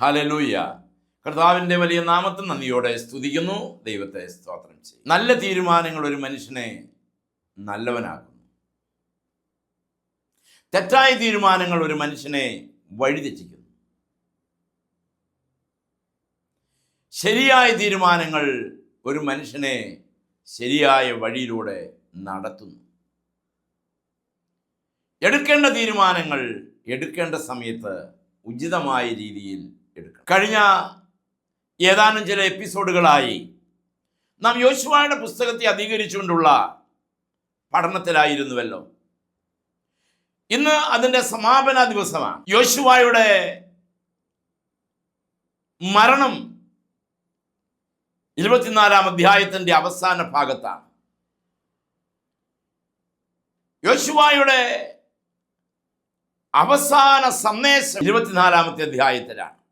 ഹലലൂയ കർത്താവിന്റെ വലിയ നാമത്തിൽ നന്ദിയോടെ സ്തുതിക്കുന്നു. ദൈവത്തെ സ്തോത്രം ചെയ്യും. നല്ല തീരുമാനങ്ങൾ ഒരു മനുഷ്യനെ നല്ലവനാക്കുന്നു. തെറ്റായ തീരുമാനങ്ങൾ ഒരു മനുഷ്യനെ വഴിതെറ്റിക്കുന്നു ശരിയായ തീരുമാനങ്ങൾ ഒരു മനുഷ്യനെ ശരിയായ വഴിയിലൂടെ നടത്തുന്നു. എടുക്കേണ്ട തീരുമാനങ്ങൾ എടുക്കേണ്ട സമയത്ത് ഉചിതമായ രീതിയിൽ എടുക്കണം. കഴിഞ്ഞ ഏതാനും ചില എപ്പിസോഡുകളായി നാം യോശുവായുടെ പുസ്തകത്തെ അധികരിച്ചുകൊണ്ടുള്ള പഠനത്തിലായിരുന്നുവല്ലോ. ഇന്ന് അതിന്റെ സമാപന ദിവസമാണ്. യോശുവായുടെ മരണം ഇരുപത്തിനാലാം അധ്യായത്തിന്റെ അവസാന ഭാഗത്താണ്. യോശുവായുടെ അവസാന സന്ദേശം ഇരുപത്തിനാലാമത്തെ അധ്യായത്തിലാണ്.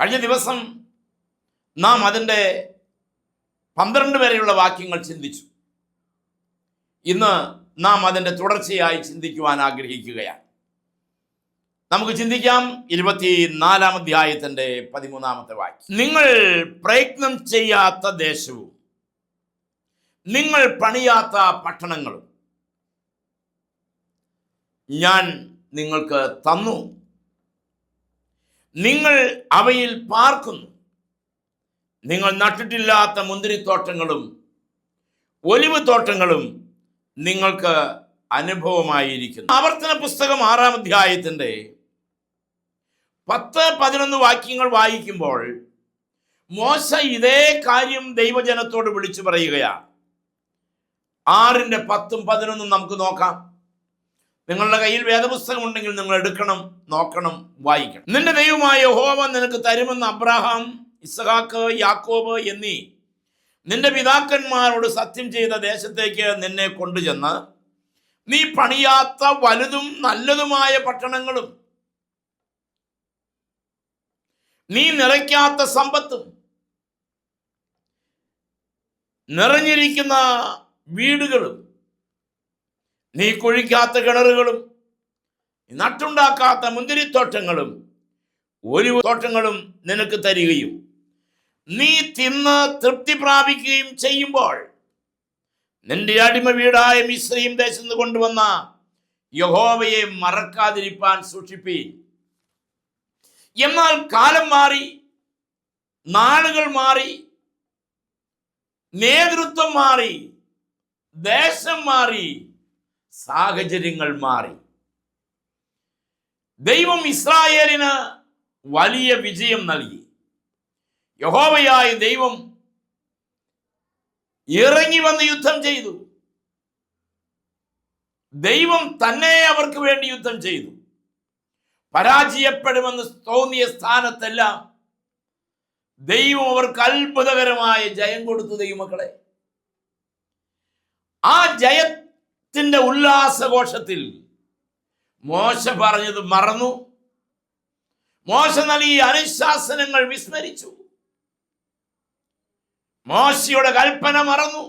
കഴിഞ്ഞ ദിവസം നാം അതിന്റെ പന്ത്രണ്ട് വരെയുള്ള വാക്യങ്ങൾ ചിന്തിച്ചു. ഇന്ന് നാം അതിന്റെ തുടർച്ചയായി ചിന്തിക്കുവാൻ ആഗ്രഹിക്കുകയാണ്. നമുക്ക് ചിന്തിക്കാം ഇരുപത്തി നാലാം അധ്യായത്തിന്റെ പതിമൂന്നാമത്തെ വാക്യം. നിങ്ങൾ പ്രയത്നം ചെയ്യാത്ത ദേശവും നിങ്ങൾ പണിയാത്ത പട്ടണങ്ങളും ഞാൻ നിങ്ങൾക്ക് തന്നു. നിങ്ങൾ അവയിൽ പാർക്കുന്നു. നിങ്ങൾ നട്ടിട്ടില്ലാത്ത മുന്തിരിത്തോട്ടങ്ങളും ഒലിവ് തോട്ടങ്ങളും നിങ്ങൾക്ക് അനുഭവമായിരിക്കുന്നു. ആവർത്തന പുസ്തകം ആറാം അധ്യായത്തിന്റെ പത്ത് പതിനൊന്ന് വാക്യങ്ങൾ വായിക്കുമ്പോൾ മോശ ഇതേ കാര്യം ദൈവജനത്തോട് വിളിച്ചു പറയുകയാണ്. ആറിന്റെ പത്തും പതിനൊന്നും നമുക്ക് നോക്കാം. നിങ്ങളുടെ കയ്യിൽ വേദപുസ്തകം ഉണ്ടെങ്കിൽ നിങ്ങൾ എടുക്കണം നോക്കണം വായിക്കണം. നിന്റെ ദൈവമായ യഹോവ നിനക്ക് തരുമെന്ന് അബ്രഹാം ഇസഹാക്ക് യാക്കോബ് എന്നീ നിന്റെ പിതാക്കന്മാരോട് സത്യം ചെയ്ത ദേശത്തേക്ക് നിന്നെ കൊണ്ടുചെന്ന് നീ പണിയാത്ത വലുതും നല്ലതുമായ പട്ടണങ്ങളും നീ നിറയ്ക്കാത്ത സമ്പത്തും നിറഞ്ഞിരിക്കുന്ന വീടുകളും നീ കുഴിക്കാത്ത കിണറുകളും നട്ടുണ്ടാക്കാത്ത മുന്തിരിത്തോട്ടങ്ങളും ഒലിവ് തോട്ടങ്ങളും നിനക്ക് തരികയും നീ തിന്ന് തൃപ്തി പ്രാപിക്കുകയും ചെയ്യുമ്പോൾ നിന്റെ അടിമ വീടായ മിശ്രയും ദേശത്ത് കൊണ്ടുവന്ന യഹോവയെ മറക്കാതിരിപ്പാൻ സൂക്ഷിപ്പീൻ. എന്നാൽ കാലം മാറി നാളുകൾ മാറി നേതൃത്വം മാറി ദേശം മാറി സാഹചര്യങ്ങൾ മാറി. ദൈവം ഇസ്രായേലിന് വലിയ വിജയം നൽകി. യഹോവയായ ദൈവം ഇറങ്ങി വന്ന് യുദ്ധം ചെയ്തു. ദൈവം തന്നെ അവർക്ക് വേണ്ടി യുദ്ധം ചെയ്തു. പരാജയപ്പെടുമെന്ന് തോന്നിയ സ്ഥാനത്തെല്ലാം ദൈവം അവർക്ക് അത്ഭുതകരമായ ജയം കൊടുത്തു ദൈവമക്കളെ. ആ ജയത്തിന്റെ ഉല്ലാസഘോഷത്തിൽ മോശ പറഞ്ഞത് മറന്നു. മോശ നൽകിയ അനുശാസനങ്ങൾ വിസ്മരിച്ചു. മോശയുടെ കൽപ്പന മറന്നു.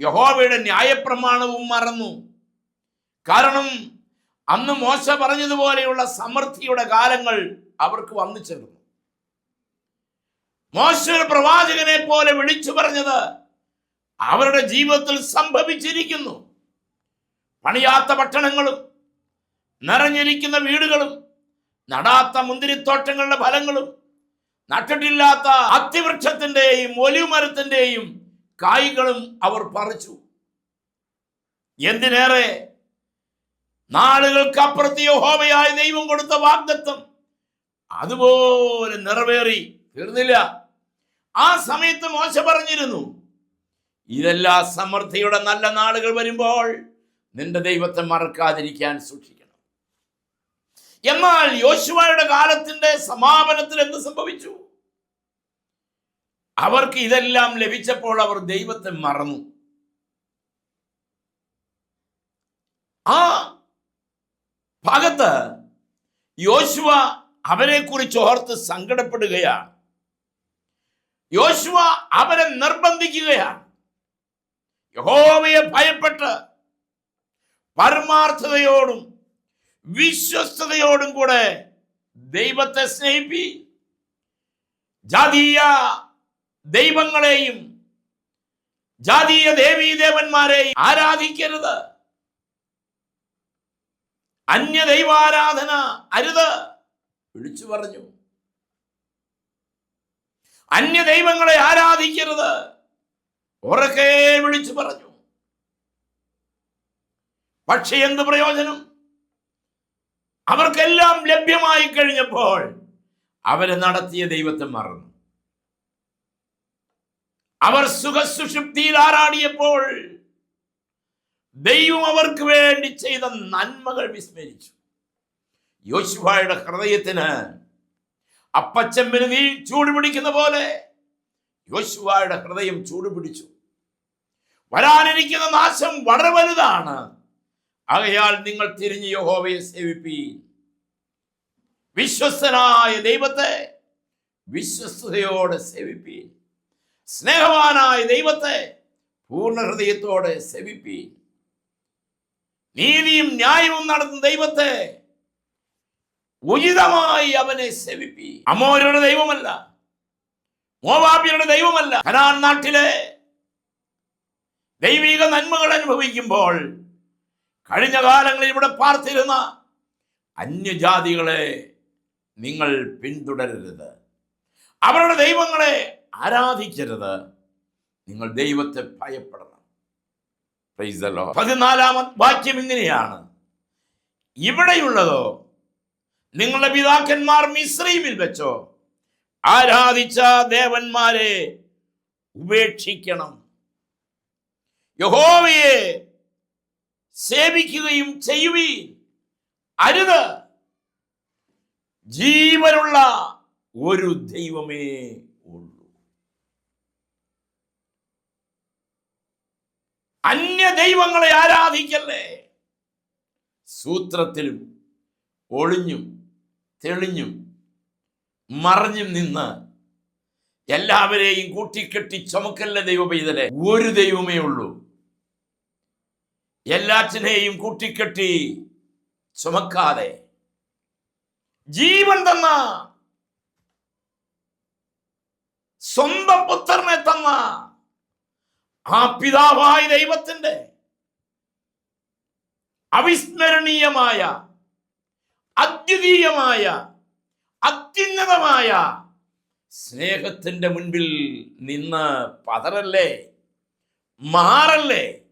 യഹോവയുടെ ന്യായപ്രമാണവും മറന്നു. കാരണം അന്ന് മോശ പറഞ്ഞതുപോലെയുള്ള സമൃദ്ധിയുടെ കാലങ്ങൾ അവർക്ക് വന്നു ചേർന്നു. മോശ പ്രവാചകനെ പോലെ വിളിച്ചു പറഞ്ഞത് അവരുടെ ജീവിതത്തിൽ സംഭവിച്ചിരിക്കുന്നു. പണിയാത്ത പട്ടണങ്ങളും നിറഞ്ഞിരിക്കുന്ന വീടുകളും നടാത്ത മുന്തിരിത്തോട്ടങ്ങളുടെ ഫലങ്ങളും നട്ടിട്ടില്ലാത്ത അത്തിവൃക്ഷത്തിന്റെയും ഒലിവുമരത്തിന്റെയും കായ്കളും അവർ പറിച്ചു. എന്തിനേറെ? നാളുകൾക്ക് യഹോമയായ ദൈവം കൊടുത്ത വാഗ്ദത്വം അതുപോലെ നിറവേറി തീർന്നില്ല. ആ സമയത്ത് മോശ പറഞ്ഞിരുന്നു ഇതെല്ലാം സമൃദ്ധിയുടെ നല്ല നാളുകൾ വരുമ്പോൾ നിന്റെ ദൈവത്തെ മറക്കാതിരിക്കാൻ സൂക്ഷിക്കണം. എന്നാൽ യോശുവയുടെ കാലത്തിന്റെ സമാപനത്തിൽ എന്ത് സംഭവിച്ചു? അവർക്ക് ഇതെല്ലാം ലഭിച്ചപ്പോൾ അവർ ദൈവത്തെ മറന്നു. ആ ഭാഗത്ത് യോശുവ അവരെ കുറിച്ച് ഓർത്ത് സങ്കടപ്പെടുകയാണ്. യോശുവ അവരെ നിർബന്ധിക്കുകയാണ്. യഹോവയെ ഭയപ്പെട്ട് പരമാർത്ഥതയോടും വിശ്വസ്തയോടും കൂടെ ദൈവത്തെ സ്നേഹിപ്പി. ജാതീയ ദൈവങ്ങളെയും ജാതീയ ദേവീ ദേവന്മാരെയും ആരാധിക്കരുത്. അന്യ ദൈവാരാധന അരുത് വിളിച്ചു പറഞ്ഞു. അന്യ ദൈവങ്ങളെ ആരാധിക്കരുത് ഉറക്കെ വിളിച്ചു പറഞ്ഞു. പക്ഷെ എന്ത് പ്രയോജനം? അവർക്കെല്ലാം ലഭ്യമായി കഴിഞ്ഞപ്പോൾ അവരെ നടത്തിയ ദൈവത്തെ മറന്നു. അവർ സുഖസുഷുപ്തിയിൽ ആറാടിയപ്പോൾ ദൈവം അവർക്ക് വേണ്ടി ചെയ്ത നന്മകൾ വിസ്മരിച്ചു. യോശുഭായുടെ ഹൃദയത്തിന് അപ്പച്ചമ്പിന് നീ ചൂട് പിടിക്കുന്ന പോലെ യോശുവായുടെ ഹൃദയം ചൂടുപിടിച്ചു വരാനിരിക്കുന്ന നാശം വളരെ വലുതാണ്. ആകയാൽ നിങ്ങൾ തിരിഞ്ഞ് യഹോവയെ സേവിപ്പീൻ. വിശ്വസ്തനായ ദൈവത്തെ വിശ്വസ്തയോടെ സേവിപ്പീൻ. സ്നേഹവാനായ ദൈവത്തെ പൂർണ ഹൃദയത്തോടെ സേവിപ്പീൻ. നീതിയും ന്യായവും നടത്തുന്ന ദൈവത്തെ ഉചിതമായി അവനെ സേവിപ്പി അമോരുടെ ദൈവമല്ല മോവാബിയുടെ ദൈവമല്ല. കനാൻ നാട്ടിലെ ദൈവിക നന്മകൾ അനുഭവിക്കുമ്പോൾ കഴിഞ്ഞ കാലങ്ങളിൽ ഇവിടെ പാർത്തിരുന്ന അന്യജാതികളെ നിങ്ങൾ പിന്തുടരരുത്. അവരുടെ ദൈവങ്ങളെ ആരാധിക്കരുത്. നിങ്ങൾ ദൈവത്തെ ഭയപ്പെടണം. പതിനാലാമത് വാക്യം ഇങ്ങനെയാണ്. ഇവിടെയുള്ളതോ നിങ്ങളുടെ പിതാക്കന്മാർ മിശ്രീമിൽ വെച്ചോ ആരാധിച്ച ദേവന്മാരെ ഉപേക്ഷിക്കണം. യഹോവയെ സേവിക്കുകയും ചെയ്യുവീൻ. അരുത്. ജീവനുള്ള ഒരു ദൈവമേ ഉള്ളൂ. അന്യ ദൈവങ്ങളെ ആരാധിക്കല്ലേ? സൂത്രത്തിലും ഒളിഞ്ഞും തെളിഞ്ഞും മറിഞ്ഞും നിന്ന് എല്ലാവരെയും കൂട്ടിക്കെട്ടി ചുമക്കല്ല ദൈവ പെയ്തലെ ഒരു ദൈവമേ ഉള്ളൂ. എല്ലാറ്റിനെയും കൂട്ടിക്കെട്ടി ചുമക്കാതെ ജീവൻ തന്ന സ്വന്തം പുത്രനെ തന്ന ആ പിതാവായ ദൈവത്തിന്റെ അവിസ്മരണീയമായ അദ്വിതീയമായ അത്യുന്നതമായ സ്നേഹത്തിന്റെ മുൻപിൽ നിന്ന് പതറല്ലേ? മാറല്ലേ?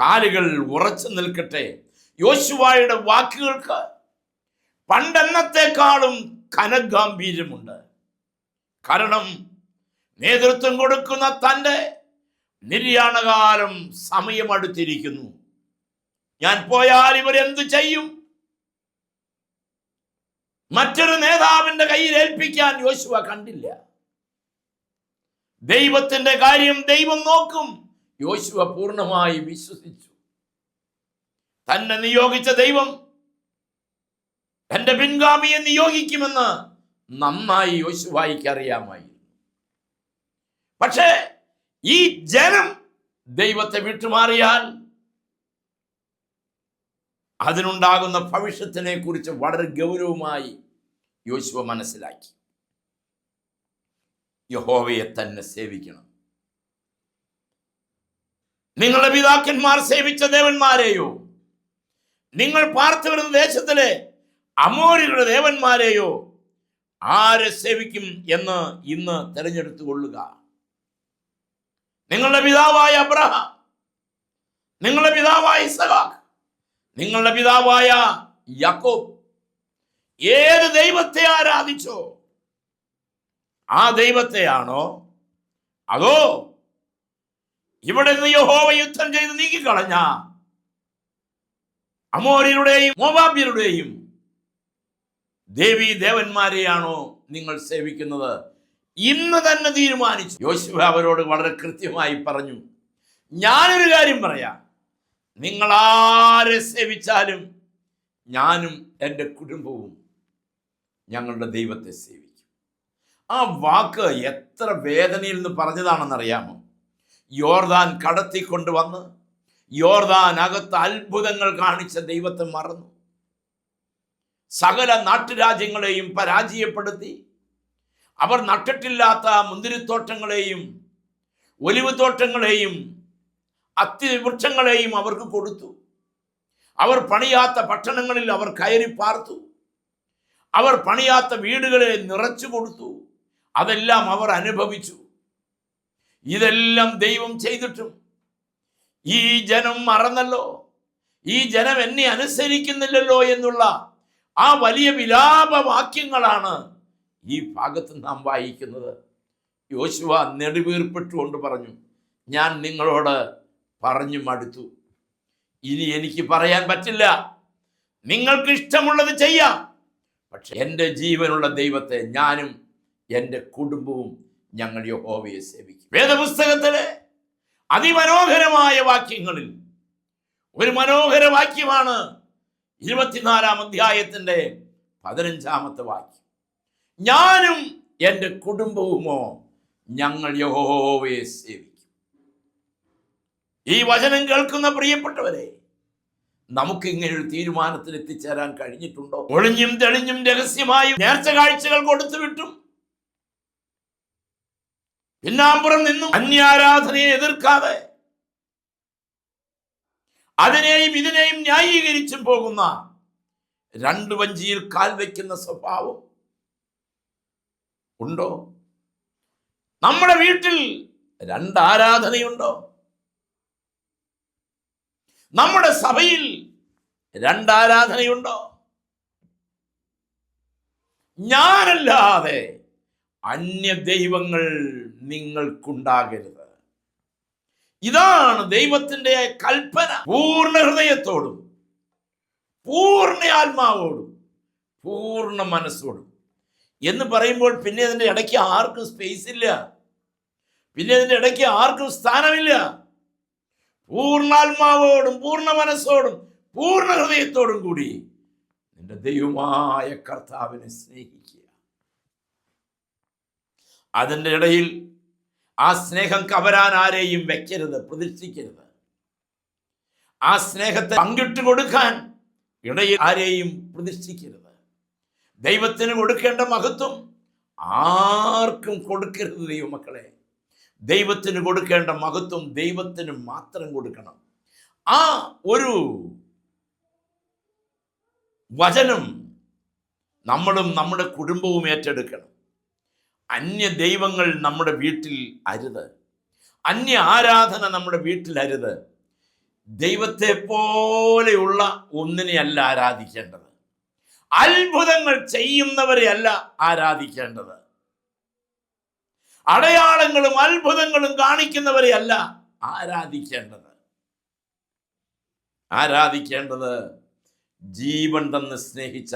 കാലുകൾ ഉറച്ചു നിൽക്കട്ടെ. യോശുവായുടെ വാക്കുകൾക്ക് പണ്ടെന്നത്തെക്കാളും കനഗാംഭീര്യമുണ്ട് കാരണം നേതൃത്വം കൊടുക്കുന്ന തന്റെ നിര്യാണകാലം സമയമടുത്തിരിക്കുന്നു. ഞാൻ പോയാൽ ഇവരെന്തു ചെയ്യും? മറ്റൊരു നേതാവിന്റെ കയ്യിൽ ഏൽപ്പിക്കാൻ യോശുവ കണ്ടില്ല. ദൈവത്തിന്റെ കാര്യം ദൈവം നോക്കും. യോശുവ പൂർണമായി വിശ്വസിച്ചു. തന്നെ നിയോഗിച്ച ദൈവം തന്റെ പിൻഗാമിയെ നിയോഗിക്കുമെന്ന് നന്നായി യോശുവായിക്ക് അറിയാമായിരുന്നു. പക്ഷേ ഈ ജനം ദൈവത്തെ വിട്ടുമാറിയാൽ അതിനുണ്ടാകുന്ന ഭവിഷ്യത്തിനെ കുറിച്ച് വളരെ ഗൗരവമായി യോശുവ മനസ്സിലാക്കി. യഹോവയെ തന്നെ സേവിക്കണം. നിങ്ങളുടെ പിതാക്കന്മാർ സേവിച്ച ദേവന്മാരെയോ? നിങ്ങൾ പാർത്തു വരുന്ന ദേശത്തിലെ അമോരികളുടെ ദേവന്മാരെയോ? ആരെ സേവിക്കും എന്ന് ഇന്ന് തെരഞ്ഞെടുത്തു കൊള്ളുക. നിങ്ങളുടെ പിതാവായ അബ്രഹാം നിങ്ങളുടെ പിതാവായ ഇസഹാഖ് നിങ്ങളുടെ പിതാവായ യാക്കോബ് ഏത് ദൈവത്തെ ആരാധിച്ചോ ആ ദൈവത്തെയാണോ അതോ ഇവിടെ നിന്ന് യഹോവ യുദ്ധം ചെയ്ത് നീക്കിക്കളഞ്ഞ അമോര്യരുടെയും മോബാബ്യരുടെയും ദേവി ദേവന്മാരെയാണോ നിങ്ങൾ സേവിക്കുന്നത്? ഇന്ന് തന്നെ തീരുമാനിച്ചു. യോശുവ അവരോട് വളരെ കൃത്യമായി പറഞ്ഞു ഞാനൊരു കാര്യം പറയാം. നിങ്ങൾ സേവിച്ചാലും ഞാനും എന്റെ കുടുംബവും ഞങ്ങളുടെ ദൈവത്തെ സേവിക്കും. ആ വാക്ക് എത്ര വേദനയിൽ നിന്ന് പറഞ്ഞതാണെന്നറിയാമോ? യോർദാൻ കടത്തിക്കൊണ്ട് വന്ന് യോർദാൻ അകത്ത് അത്ഭുതങ്ങൾ കാണിച്ച ദൈവത്തെ മറന്നു. സകല നാട്ടുരാജ്യങ്ങളെയും പരാജയപ്പെടുത്തി. അവർ നട്ടിട്ടില്ലാത്ത മുന്തിരിത്തോട്ടങ്ങളെയും ഒലിവ് തോട്ടങ്ങളെയും അത്തിവൃക്ഷങ്ങളെയും അവർക്ക് കൊടുത്തു. അവർ പണിയാത്ത പട്ടണങ്ങളിൽ അവർ കയറി പാർത്തു. അവർ പണിയാത്ത വീടുകളെ നിറച്ചു കൊടുത്തു. അതെല്ലാം അവർ അനുഭവിച്ചു. ഇതെല്ലാം ദൈവം ചെയ്തിട്ടും. ഈ ജനം മറന്നല്ലോ. ഈ ജനം എന്നെ അനുസരിക്കുന്നില്ലല്ലോ എന്നുള്ള ആ വലിയ വിലാപവാക്യങ്ങളാണ് ഈ ഭാഗത്ത് നാം വായിക്കുന്നത്. യോശുവ നെടുവീർപ്പെട്ടുകൊണ്ട് പറഞ്ഞു ഞാൻ നിങ്ങളോട് പറഞ്ഞു മടുത്തു. ഇനി എനിക്ക് പറയാൻ പറ്റില്ല. നിങ്ങൾക്ക് ഇഷ്ടമുള്ളത് ചെയ്യാം. പക്ഷെ എന്റെ ജീവനുള്ള ദൈവത്തെ ഞാനും എന്റെ കുടുംബവും ഞങ്ങൾ യഹോവയെ സേവിക്കും. വേദപുസ്തകത്തിലെ അതിമനോഹരമായ വാക്യങ്ങളിൽ ഒരു മനോഹര വാക്യമാണ് ഇരുപത്തിനാലാം അധ്യായത്തിന്റെ പതിനഞ്ചാമത്തെ വാക്യം. ഞാനും എന്റെ കുടുംബവുമോ ഞങ്ങൾ യഹോവയെ സേവിക്കും. ഈ വചനം കേൾക്കുന്ന പ്രിയപ്പെട്ടവരെ നമുക്ക് ഇങ്ങനെ ഒരു തീരുമാനത്തിൽ എത്തിച്ചേരാൻ കഴിഞ്ഞിട്ടുണ്ടോ? ഒളിഞ്ഞും തെളിഞ്ഞും രഹസ്യമായും നേർച്ച കാഴ്ചകൾ കൊടുത്തു വിട്ടും പിന്നാമ്പുറം നിന്നും അന്യാരാധനയെ എതിർക്കാതെ അതിനെയും ഇതിനെയും ന്യായീകരിച്ചും പോകുന്ന രണ്ടു വഞ്ചിയിൽ കാൽ വയ്ക്കുന്ന സ്വഭാവം ഉണ്ടോ? നമ്മുടെ വീട്ടിൽ രണ്ട് ആരാധനയുണ്ടോ? നമ്മുടെ സഭയിൽ രണ്ട് ആരാധനയുണ്ടോ? ഞാനല്ലാതെ അന്യ ദൈവങ്ങൾ നിങ്ങൾക്കുണ്ടാകരുത്. ഇതാണ് ദൈവത്തിന്റെ കൽപ്പന. പൂർണ ഹൃദയത്തോടും പൂർണ ആത്മാവോടും പൂർണ മനസ്സോടും. എന്ന് പറയുമ്പോൾ പിന്നെ അതിന്റെ ഇടയ്ക്ക് ആർക്കും സ്പേസ് ഇല്ല. പിന്നെ അതിന്റെ ഇടയ്ക്ക് ആർക്കും സ്ഥാനമില്ല. പൂർണാത്മാവോടും പൂർണ മനസ്സോടും പൂർണ ഹൃദയത്തോടും കൂടി നിന്റെ ദൈവമായ കർത്താവിനെ സ്നേഹിക്കുക. അതിന്റെ ഇടയിൽ ആ സ്നേഹം കവരാൻ ആരെയും വെക്കരുത് പ്രതിഷ്ഠിക്കരുത്. ആ സ്നേഹത്തെ പങ്കിട്ട് കൊടുക്കാൻ ഇടയിൽ ആരെയും പ്രതിഷ്ഠിക്കരുത്. ദൈവത്തിന് കൊടുക്കേണ്ട മഹത്വം ആർക്കും കൊടുക്കരുത് ദൈവമക്കളെ. ദൈവത്തിന് കൊടുക്കേണ്ട മഹത്വം ദൈവത്തിന് മാത്രം കൊടുക്കണം. ആ ഒരു വചനം നമ്മളും നമ്മുടെ കുടുംബവും ഏറ്റെടുക്കണം. അന്യ ദൈവങ്ങൾ നമ്മുടെ വീട്ടിൽ അരുത്. അന്യ ആരാധന നമ്മുടെ വീട്ടിൽ അരുത്. ദൈവത്തെ പോലെയുള്ള ഒന്നിനെയല്ല ആരാധിക്കേണ്ടത്. അത്ഭുതങ്ങൾ ചെയ്യുന്നവരെ അല്ല ആരാധിക്കേണ്ടത്. അടയാളങ്ങളും അത്ഭുതങ്ങളും കാണിക്കുന്നവരെ അല്ല ആരാധിക്കേണ്ടത്. ആരാധിക്കേണ്ടത് ജീവൻ തന്ന് സ്നേഹിച്ച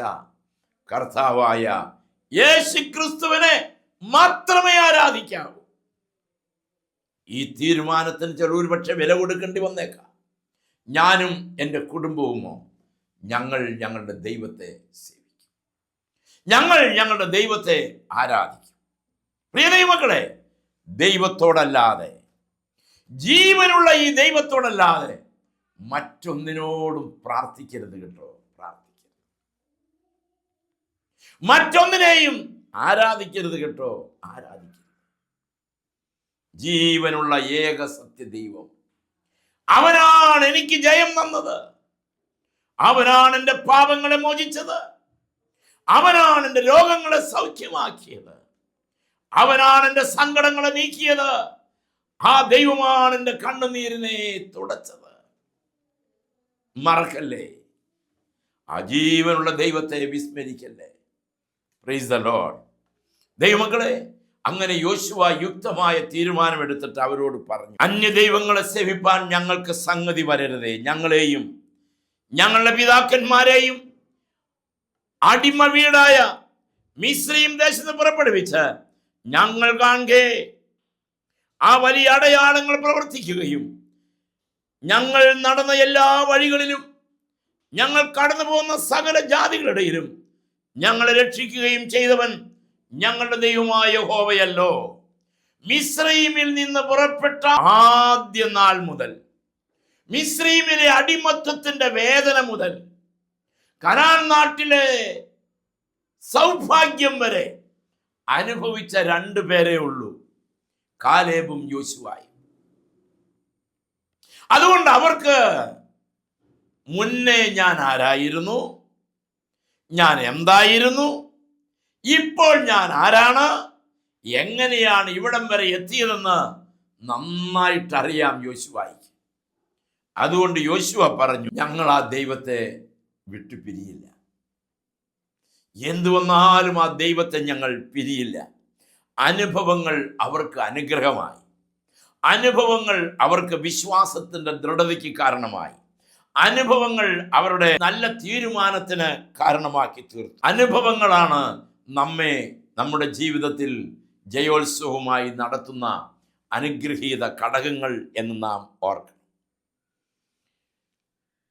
കർത്താവായ യേശു ക്രിസ്തുവിനെ മാത്രമേ ആരാധിക്കാവൂ. ഈ തീരുമാനത്തിന് ചിലർ പക്ഷെ വില കൊടുക്കേണ്ടി വന്നേക്കാം. ഞാനും എന്റെ കുടുംബവുമോ ഞങ്ങൾ ഞങ്ങളുടെ ദൈവത്തെ സേവിക്കും. ഞങ്ങൾ ഞങ്ങളുടെ ദൈവത്തെ ആരാധിക്കും. പ്രിയ ദൈവമക്കളെ ദൈവത്തോടല്ലാതെ ജീവനുള്ള ഈ ദൈവത്തോടല്ലാതെ മറ്റൊന്നിനോടും പ്രാർത്ഥിക്കരുത് കേട്ടോ പ്രാർത്ഥിക്കരുത്. മറ്റൊന്നിനെയും ആരാധിക്കരുത് കേട്ടോ? ആരാധിക്കരുത്. ജീവനുള്ള ഏക സത്യ ദൈവം അവനാണ് എനിക്ക് ജയം തന്നത്. അവനാണ് എന്റെ പാപങ്ങളെ മോചിച്ചത്. അവനാണ് എന്റെ രോഗങ്ങളെ സൗഖ്യമാക്കിയത്. അവനാണ് എന്റെ സങ്കടങ്ങളെ നീക്കിയത്. ആ ദൈവമാണ് എന്റെ കണ്ണുനീരിനെ തുടച്ചത്. മറക്കല്ലേ? ആ ജീവനുള്ള ദൈവത്തെ വിസ്മരിക്കല്ലേ? പ്രൈസ് ദ ലോഡ് ദൈവമക്കളെ അങ്ങനെ യോശുവ യുക്തമായ തീരുമാനമെടുത്തിട്ട് അവരോട് പറഞ്ഞു അന്യ ദൈവങ്ങളെ സേവിപ്പാൻ ഞങ്ങൾക്ക് സംഗതി വരരുതേ. ഞങ്ങളെയും ഞങ്ങളുടെ പിതാക്കന്മാരെയും അടിമ വീടായ മിശ്രീം ദേശത്ത് പുറപ്പെടുവിച്ച് ഞങ്ങൾ കാണെ ആ വലിയ അടയാളങ്ങൾ പ്രവർത്തിക്കുകയും ഞങ്ങൾ നടന്ന എല്ലാ വഴികളിലും ഞങ്ങൾ കടന്നു പോകുന്ന സകല ജാതികളുടെയിലും ഞങ്ങളെ രക്ഷിക്കുകയും ചെയ്തവൻ ഞങ്ങളുടെ ദൈവമായ ഹോവയല്ലോ മിശ്രീമിൽ നിന്ന് പുറപ്പെട്ട ആദ്യ നാൾ മുതൽ മിശ്രീമിലെ അടിമത്തത്തിന്റെ വേദന മുതൽ കനാൻ നാട്ടിലെ സൗഭാഗ്യം വരെ അനുഭവിച്ച രണ്ടു പേരേ ഉള്ളൂ കാലേബും യോശുവായും. അതുകൊണ്ട് അവർക്ക് മുന്നേ ഞാൻ ആരായിരുന്നു? ഞാൻ എന്തായിരുന്നു? ഇപ്പോൾ ഞാൻ ആരാണ്? എങ്ങനെയാണ് ഇവിടം വരെ എത്തിയതെന്ന് നന്നായിട്ട് അറിയാം യോശുവായി. അതുകൊണ്ട് യോശുവ പറഞ്ഞു ഞങ്ങൾ ആ ദൈവത്തെ വിട്ടുപിരിയില്ല എന്തു വന്നാലും ആ ദൈവത്തെ ഞങ്ങൾ പിരിയില്ല. അനുഭവങ്ങൾ അവർക്ക് അനുഗ്രഹമായി. അനുഭവങ്ങൾ അവർക്ക് വിശ്വാസത്തിന്റെ ദൃഢതയ്ക്ക് കാരണമായി. അനുഭവങ്ങൾ അവരുടെ നല്ല തീരുമാനത്തിന് കാരണമാക്കി തീർത്തു. അനുഭവങ്ങളാണ് നമ്മെ നമ്മുടെ ജീവിതത്തിൽ ജയോത്സവമായി നടത്തുന്ന അനുഗ്രഹീത ഘടകങ്ങൾ എന്ന് നാം ഓർക്കണം.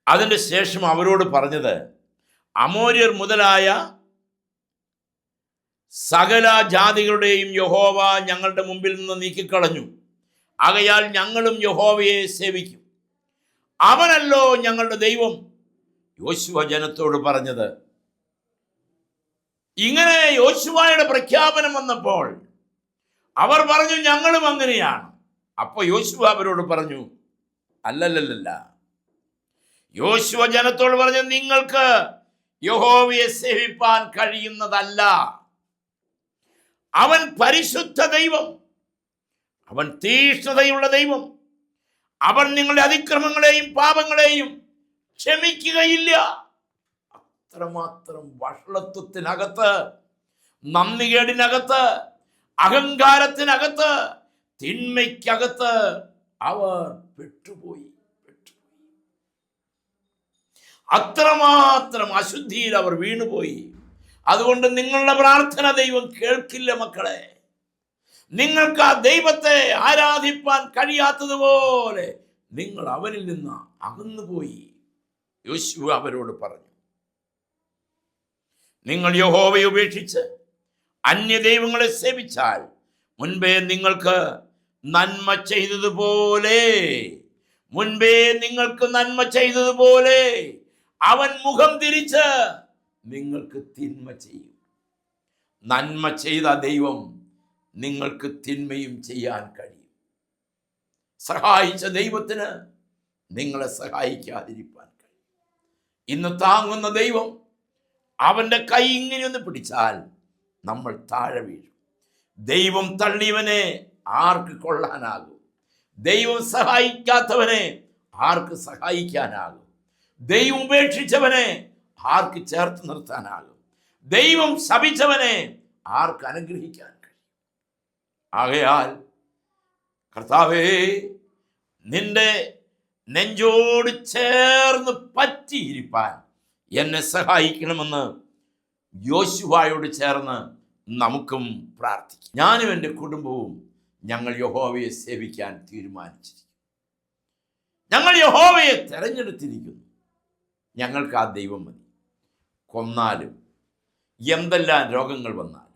അതിന്റെ ശേഷം അവരോട് പറഞ്ഞത് അമോര്യർ മുതലായ സകല ജാതികളുടെയും യഹോവ ഞങ്ങളുടെ മുമ്പിൽ നിന്ന് നീക്കിക്കളഞ്ഞു. ആകയാൽ ഞങ്ങളും യഹോവയെ സേവിക്കും. അവനല്ലോ ഞങ്ങളുടെ ദൈവം. യോശുവ ജനത്തോട് പറഞ്ഞത് ഇങ്ങനെ യോശുവായുടെ പ്രഖ്യാപനം വന്നപ്പോൾ അവർ പറഞ്ഞു ഞങ്ങളും അങ്ങനെയാണ്. അപ്പോൾ യോശുവ അവരോട് പറഞ്ഞു അല്ലല്ലല്ല യോശുവ ജനത്തോട് പറഞ്ഞു നിങ്ങൾക്ക് യഹോവയെ സേവിപ്പാൻ കഴിയുന്നതല്ല. അവൻ പരിശുദ്ധ ദൈവം. അവൻ തീഷ്ണതയുള്ള ദൈവം. അവൻ നിങ്ങളുടെ അതിക്രമങ്ങളെയും പാപങ്ങളെയും ക്ഷമിക്കുകയില്ല. അത്രമാത്രം വഷളത്വത്തിനകത്ത് നന്ദികേടിനകത്ത് അഹങ്കാരത്തിനകത്ത് തിന്മയ്ക്കകത്ത് അവർ പെട്ടുപോയി അത്രമാത്രം അശുദ്ധിയിൽ അവർ വീണുപോയി. അതുകൊണ്ട് നിങ്ങളുടെ പ്രാർത്ഥന ദൈവം കേൾക്കില്ല മക്കളെ. നിങ്ങൾക്ക് ആ ദൈവത്തെ ആരാധിപ്പാൻ കഴിയാത്തതുപോലെ നിങ്ങൾ അവനിൽ നിന്ന് അകന്നുപോയി. യോശു അവരോട് പറഞ്ഞു നിങ്ങൾ യഹോവയെ ഉപേക്ഷിച്ച് അന്യ ദൈവങ്ങളെ സേവിച്ചാൽ മുൻപേ നിങ്ങൾക്ക് നന്മ ചെയ്തതുപോലെ മുൻപേ നിങ്ങൾക്ക് നന്മ ചെയ്തതുപോലെ അവൻ മുഖം തിരിച്ച് നിങ്ങൾക്ക് തിന്മ ചെയ്യും. നന്മ ചെയ്ത ദൈവം നിങ്ങൾക്ക് തിന്മയും ചെയ്യാൻ കഴിയും. സഹായിച്ച ദൈവത്തിന് നിങ്ങളെ സഹായിക്കാതിരിക്കാൻ കഴിയും. ഇന്ന് താങ്ങുന്ന ദൈവം അവന്റെ കൈ ഇങ്ങനെ ഒന്ന് പിടിച്ചാൽ നമ്മൾ താഴെ വീഴും. ദൈവം തള്ളിയവനെ ആർക്ക് കൊള്ളാനാകും? ദൈവം സഹായിക്കാത്തവനെ ആർക്ക് സഹായിക്കാനാകും? ദൈവം ഉപേക്ഷിച്ചവനെ ആർക്ക് ചേർത്ത് നിർത്താനാകും? ദൈവം ശപിച്ചവനെ ആർക്ക് അനുഗ്രഹിക്കാൻ ആകയാൽ കർത്താവേ നിന്റെ നെഞ്ചോട് ചേർന്ന് പറ്റിയിരിപ്പാൻ എന്നെ സഹായിക്കണമെന്ന് യോശുവായോട് ചേർന്ന് നമുക്കും പ്രാർത്ഥിക്കാം. ഞാനും എന്റെ കുടുംബവും ഞങ്ങൾ യഹോവയെ സേവിക്കാൻ തീരുമാനിച്ചിരിക്കുന്നു. ഞങ്ങൾ യഹോവയെ തെരഞ്ഞെടുത്തിരിക്കുന്നു. ഞങ്ങൾക്ക് ആ ദൈവം മതി. കൊന്നാലും എന്തെല്ലാം രോഗങ്ങൾ വന്നാലും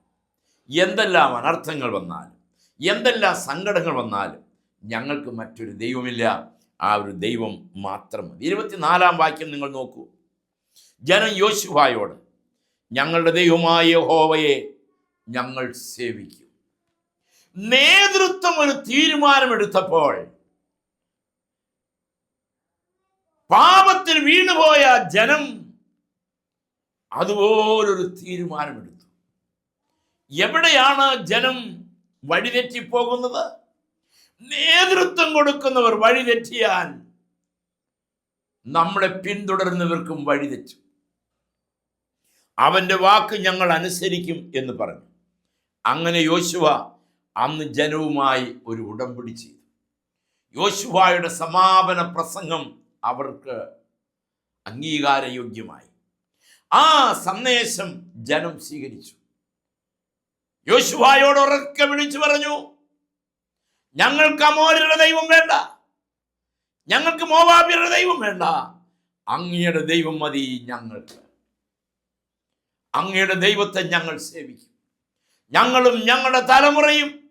എന്തെല്ലാം അനർത്ഥങ്ങൾ വന്നാലും എന്തെല്ലാം സങ്കടങ്ങൾ വന്നാലും ഞങ്ങൾക്ക് മറ്റൊരു ദൈവമില്ല. ആ ഒരു ദൈവം മാത്രം മതി. ഇരുപത്തിനാലാം വാക്യം നിങ്ങൾ നോക്കൂ. ജനം യോശുവായോട് ഞങ്ങളുടെ ദൈവമായ ഹോവയെ ഞങ്ങൾ സേവിക്കും. നേതൃത്വം ഒരു തീരുമാനമെടുത്തപ്പോൾ പാപത്തിൽ വീണുപോയ ജനം അതുപോലൊരു തീരുമാനമെടുത്തു. എവിടെയാണ് ജനം വഴിതെറ്റിപ്പോകുന്നത് നേതൃത്വം കൊടുക്കുന്നവർ വഴിതെറ്റിയാൽ നമ്മളെ പിന്തുടരുന്നവർക്കും വഴിതെറ്റും അവന്റെ വാക്ക് ഞങ്ങൾ അനുസരിക്കും എന്ന് പറഞ്ഞു. അങ്ങനെ യോശുവ അന്ന് ജനവുമായി ഒരു ഉടമ്പടി ചെയ്തു. യോശുവായുടെ സമാപന പ്രസംഗം അവർക്ക് അംഗീകാരയോഗ്യമായി. ആ സന്ദേശം ജനം സ്വീകരിച്ചു. യോശുവായോട് ഉറക്കെ വിളിച്ചു പറഞ്ഞു ഞങ്ങൾക്ക് അമോരുടെ ദൈവം വേണ്ട. ഞങ്ങൾക്ക് മോവാബിയുടെ ദൈവം വേണ്ട. അങ്ങയുടെ ദൈവം മതി ഞങ്ങൾക്ക്. അങ്ങയുടെ ദൈവത്തെ ഞങ്ങൾ സേവിക്കും. ഞങ്ങളും ഞങ്ങളുടെ തലമുറയും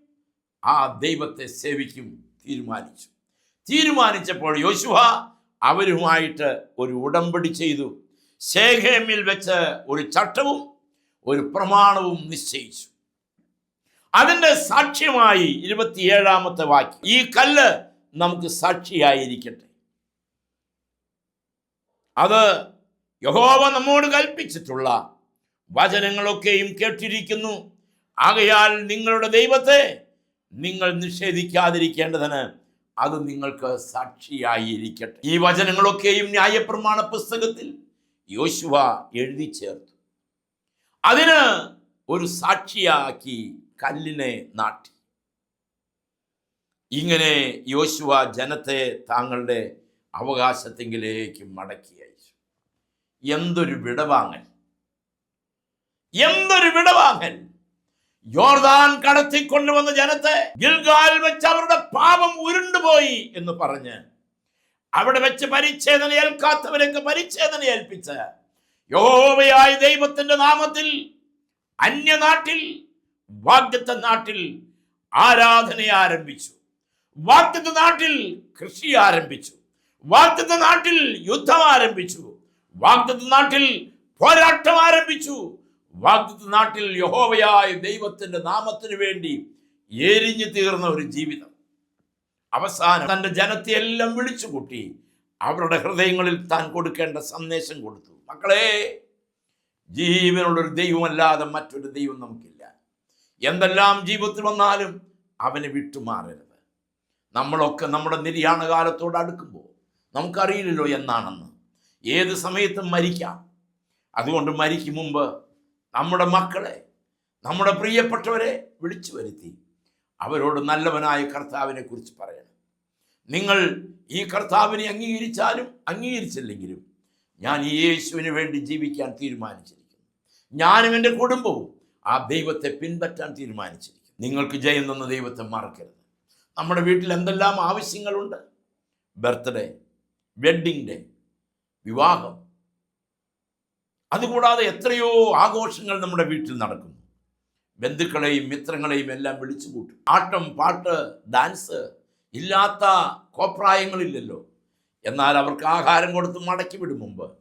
ആ ദൈവത്തെ സേവിക്കും. തീരുമാനിച്ചു. തീരുമാനിച്ചപ്പോൾ യോശുവ അവരുമായിട്ട് ഒരു ഉടമ്പടി ചെയ്തു. ശേഖേമിൽ വെച്ച് ഒരു ചട്ടവും ഒരു പ്രമാണവും നിശ്ചയിച്ചു. അതിന്റെ സാക്ഷ്യമായി ഇരുപത്തിയേഴാമത്തെ വാക്യം. ഈ കല്ല് നമുക്ക് സാക്ഷിയായിരിക്കട്ടെ. അത് യഹോവ നമ്മോട് കൽപ്പിച്ചിട്ടുള്ള വചനങ്ങളൊക്കെയും കേട്ടിരിക്കുന്നു. ആകയാൽ നിങ്ങളുടെ ദൈവത്തെ നിങ്ങൾ നിഷേധിക്കാതിരിക്കേണ്ടതിന് അത് നിങ്ങൾക്ക് സാക്ഷിയായിരിക്കട്ടെ. ഈ വചനങ്ങളൊക്കെയും ന്യായപ്രമാണ പുസ്തകത്തിൽ യോശുവ എഴുതി ചേർത്തു അതിന് ഒരു സാക്ഷിയാക്കി കല്ലിനെ നാട്ടി. ഇങ്ങനെ യോശുവ ജനത്തെ താങ്കളുടെ അവകാശത്തെങ്കിലേക്ക് മടക്കി അയച്ചു. എന്തൊരു വിടവാങ്ങൽ. എന്തൊരു വിടവാങ്ങൽ. യോർദാൻ കടത്തിക്കൊണ്ടുവന്ന ജനത്തെ ഗിൽഗാൽ വെച്ച് അവരുടെ പാപം ഉരുണ്ടുപോയി എന്ന് പറഞ്ഞ് അവിടെ വെച്ച് പരിച്ഛേദന ഏൽക്കാത്തവരൊക്കെ പരിച്ഛേദന ഏൽപ്പിച്ച് യഹോവയായ ദൈവത്തിന്റെ നാമത്തിൽ അന്യനാട്ടിൽ വാഗ്ദത്ത നാട്ടിൽ ആരാധന ആരംഭിച്ചു. വാഗ്ദത്ത നാട്ടിൽ കൃഷി ആരംഭിച്ചു. വാഗ്ദത്ത നാട്ടിൽ യുദ്ധം ആരംഭിച്ചു. വാഗ്ദത്ത നാട്ടിൽ പോരാട്ടം ആരംഭിച്ചു. വാഗ്ദത്ത നാട്ടിൽ യഹോവയായ ദൈവത്തിന്റെ നാമത്തിന് വേണ്ടി എരിഞ്ഞു തീർന്ന ഒരു ജീവിതം. അവസാനം തന്റെ ജനത്തെ എല്ലാം വിളിച്ചു കൂട്ടി അവരുടെ ഹൃദയങ്ങളിൽ താൻ കൊടുക്കേണ്ട സന്ദേശം കൊടുത്തു. മക്കളെ ജീവനുള്ളൊരു ദൈവമല്ലാതെ മറ്റൊരു ദൈവം നമുക്കില്ല. എന്തെല്ലാം ജീവിതത്തിൽ വന്നാലും അവനെ വിട്ടുമാറരുത്. നമ്മളൊക്കെ നമ്മുടെ നിര്യാണ കാലത്തോട് അടുക്കുമ്പോൾ നമുക്കറിയില്ലല്ലോ എന്നാണെന്ന്. ഏത് സമയത്തും മരിക്കാം. അതുകൊണ്ട് മരിക്കും മുമ്പ് നമ്മുടെ മക്കളെ നമ്മുടെ പ്രിയപ്പെട്ടവരെ വിളിച്ചു വരുത്തി. അവരോട് നല്ലവനായ കർത്താവിനെ കുറിച്ച് പറയണം. നിങ്ങൾ ഈ കർത്താവിനെ അംഗീകരിച്ചാലും അംഗീകരിച്ചില്ലെങ്കിലും ഞാൻ ഈ യേശുവിന് വേണ്ടി ജീവിക്കാൻ തീരുമാനിച്ചിരിക്കുന്നു. ഞാനും എന്റെ കുടുംബവും ആ ദൈവത്തെ പിൻപറ്റാൻ തീരുമാനിച്ചിരിക്കുന്നു. നിങ്ങൾക്ക് ജയം തന്ന ദൈവത്തെ മറക്കരുത്. നമ്മുടെ വീട്ടിൽ എന്തെല്ലാം ആവശ്യങ്ങളുണ്ട്? ബർത്ത്ഡേ വെഡിങ് ഡേ വിവാഹം. അതുകൂടാതെ എത്രയോ ആഘോഷങ്ങൾ നമ്മുടെ വീട്ടിൽ നടക്കുന്നു. ബന്ധുക്കളെയും മിത്രങ്ങളെയും എല്ലാം വിളിച്ചു കൂട്ടും. ആട്ടം പാട്ട് ഡാൻസ് ഇല്ലാത്ത കോപ്രായങ്ങളില്ലല്ലോ. എന്നാൽ അവർക്ക് ആഹാരം കൊടുത്ത് മടക്കി വിടും മുമ്പ്.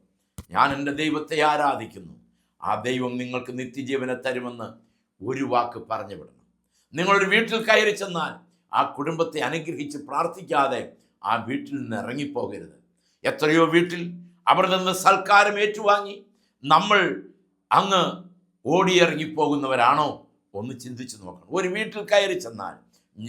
ഞാൻ എന്റെ ദൈവത്തെ ആരാധിക്കുന്നു. ആ ദൈവം നിങ്ങൾക്ക് നിത്യജീവനെ തരുമെന്ന് ഒരു വാക്ക് പറഞ്ഞു വിടണം. നിങ്ങളൊരു വീട്ടിൽ കയറി ചെന്നാൽ ആ കുടുംബത്തെ അനുഗ്രഹിച്ച് പ്രാർത്ഥിക്കാതെ ആ വീട്ടിൽ നിന്ന് ഇറങ്ങിപ്പോകരുത്. എത്രയോ വീട്ടിൽ അവിടെ നിന്ന് സൽക്കാരം ഏറ്റുവാങ്ങി നമ്മൾ അങ്ങ് ഓടിയിറങ്ങിപ്പോകുന്നവരാണോ ഒന്ന് ചിന്തിച്ചു നോക്കണം. ഒരു വീട്ടിൽ കയറി ചെന്നാൽ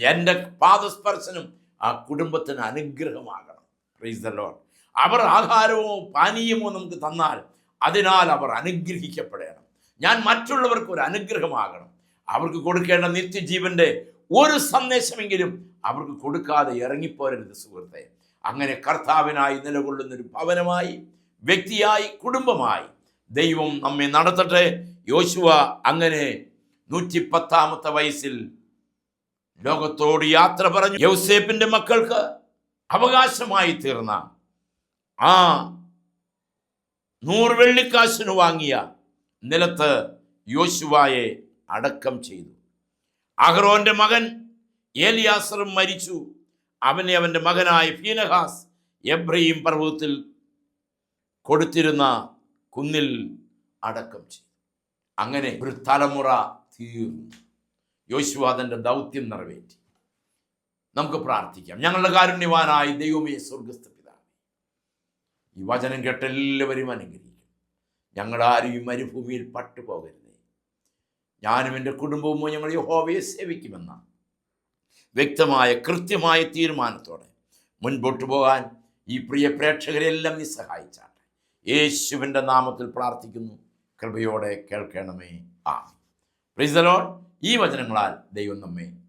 എന്റെ പാദസ്പർശനം ആ കുടുംബത്തിന് അനുഗ്രഹമാകണം. പ്രൈസ് ദ ലോർഡ് അവർ ആഹാരമോ പാനീയമോ നമുക്ക് തന്നാൽ അതിനാൽ അവർ അനുഗ്രഹിക്കപ്പെടണം. ഞാൻ മറ്റുള്ളവർക്ക് ഒരു അനുഗ്രഹമാകണം. അവർക്ക് കൊടുക്കേണ്ട നിത്യജീവന്റെ ഒരു സന്ദേശമെങ്കിലും അവർക്ക് കൊടുക്കാതെ ഇറങ്ങിപ്പോരരുത് സുഹൃത്തെ. അങ്ങനെ കർത്താവിനായി നിലകൊള്ളുന്ന ഒരു ഭവനമായി വ്യക്തിയായി കുടുംബമായി ദൈവം നമ്മെ നടത്തട്ടെ. യോശുവ അങ്ങനെ നൂറ്റി പത്താമത്തെ വയസ്സിൽ ലോകത്തോട് യാത്ര പറഞ്ഞു. യൗസേപ്പിന്റെ മക്കൾക്ക് അവകാശമായി തീർന്ന ആ നൂറ് വെള്ളിക്കാശിന് വാങ്ങിയ നിലത്ത് യോശുവായെ അടക്കം ചെയ്തു. അഹ്റോന്റെ മകൻ ഏലിയാസറും മരിച്ചു. അവനെ അവന്റെ മകനായ ഫീനഹാസ് എബ്രഹീം പർവതത്തിൽ കൊടുത്തിരുന്ന കുന്നിൽ അടക്കം ചെയ്തു. അങ്ങനെ ഒരു തലമുറ തീർന്നു. യോശുവ തന്റെ ദൗത്യം നിറവേറ്റി. നമുക്ക് പ്രാർത്ഥിക്കാം. ഞങ്ങളുടെ കാരുണ്യവാനായി ദൈവമേ സ്വർഗസ്ഥ ഈ വചനം കേട്ട എല്ലാവരും അനുഗ്രഹിക്കും. ഞങ്ങളാരും ഈ മരുഭൂമിയിൽ പട്ടുപോകരുതേ. ഞാനും എന്റെ കുടുംബവും ഞങ്ങൾ യഹോവയെ സേവിക്കുമെന്ന വ്യക്തമായ കൃത്യമായ തീരുമാനത്തോടെ മുൻപോട്ട് പോകാൻ ഈ പ്രിയ പ്രേക്ഷകരെല്ലാം നീ സഹായിച്ചാട്ടെ. യേശുവിന്റെ നാമത്തിൽ പ്രാർത്ഥിക്കുന്നു. കൃപയോടെ കേൾക്കണമേ. ആ പ്രീസലോൺ ഈ വചനങ്ങളാൽ ദൈവം നമ്മെ